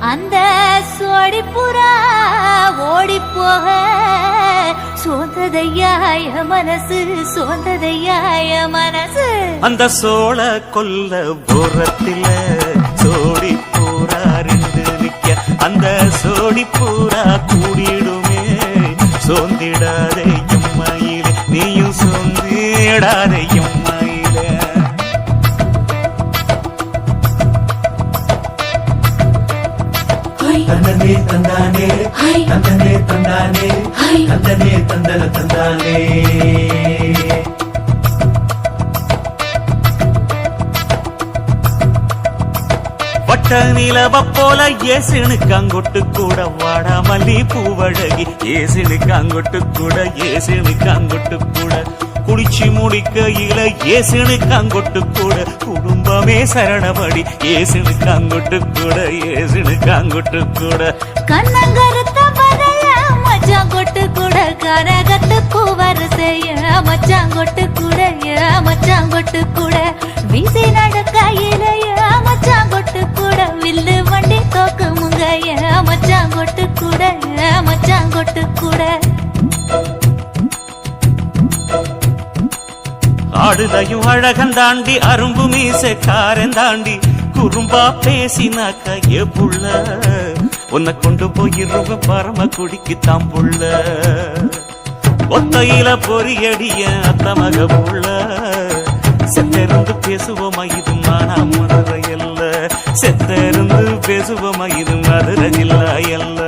அந்த சோடிப்புறா ஓடி போக. சோந்ததையாய மனசு சோந்ததையாய மனசு. அந்த சோழ கொல்ல போரத்தில சோடி பூரா ரெண்டு நிக்க அந்த சோடி பூரா கூடிடுமே சோந்திடாதே தந்தனே தந்தானே தந்தனே தந்தானே தந்தனே தந்தன தந்தானே. வட்ட நிலவ போல ஏசினுக்கு அங்கொட்டு கூட வாடா மல்லி பூவழகி ஏசினுக்கு அங்கொட்டு கூட ஏசினுக்கு அங்கொட்டு கூட குளிச்சு முடிக்கையில ஏசுனுக்கு அங்கொட்டு கூட. குடும்பமே சரணபடி ஏசுனுக்கு அங்கொட்டு கூட ஏசுனுக்கு அங்கொட்டு கூட. கண்ணங்கருத்த பதைய மச்சான் கூட. கரகத்து வரிசைய மச்சான் கொட்டு கூட மச்சாங்கொட்டு கூட. வீசி நடக்கையில ஏ மச்சான் கூட. வில்லு வண்டி தோக்கு முங்கைய மச்சாங்கொட்டு கூட மச்சாங்கொட்டு கூட. ஆடுதையும் அழகன் தாண்டி அரும்பு மீசக்காரன் தாண்டி குறும்பா பேசினாக்க ஏ புள்ள உன்னை கொண்டு போயிருவ பரம குடிக்கு தாம் புள்ள. ஒத்தையில பொறியடிய அத்தமக புள்ள. செத்திருந்து பேசுவோமா இது மானா மதுரை அல்ல. செத்திருந்து பேசுவோமா இது மதுரை இல்ல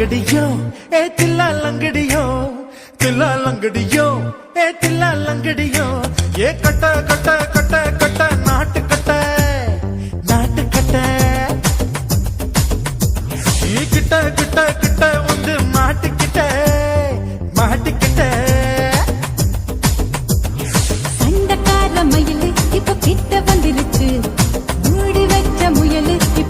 லங்கடியோ? ஏ தில்லா லங்கடியோ? தில்லா லங்கடியோ? ஏ தில்லா லங்கடியோ? ஏ கட்ட கட்ட கட்ட கட்ட நாட்டு கட்ட நாட்டு கட்ட. நீ கிட்ட கிட்ட கிட்ட வந்து மாட்டிக்கிட்ட மாட்டிக்கிட்ட சண்டக்கார மயில் இப்ப கிட்ட வந்துருச்சு. மூடி வச்ச முயல் இப்ப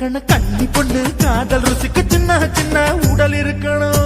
இருக்கணும். கண்ணி பொண்ணு காதல் ருசிக்கு சின்ன சின்ன உடல் இருக்கணும்.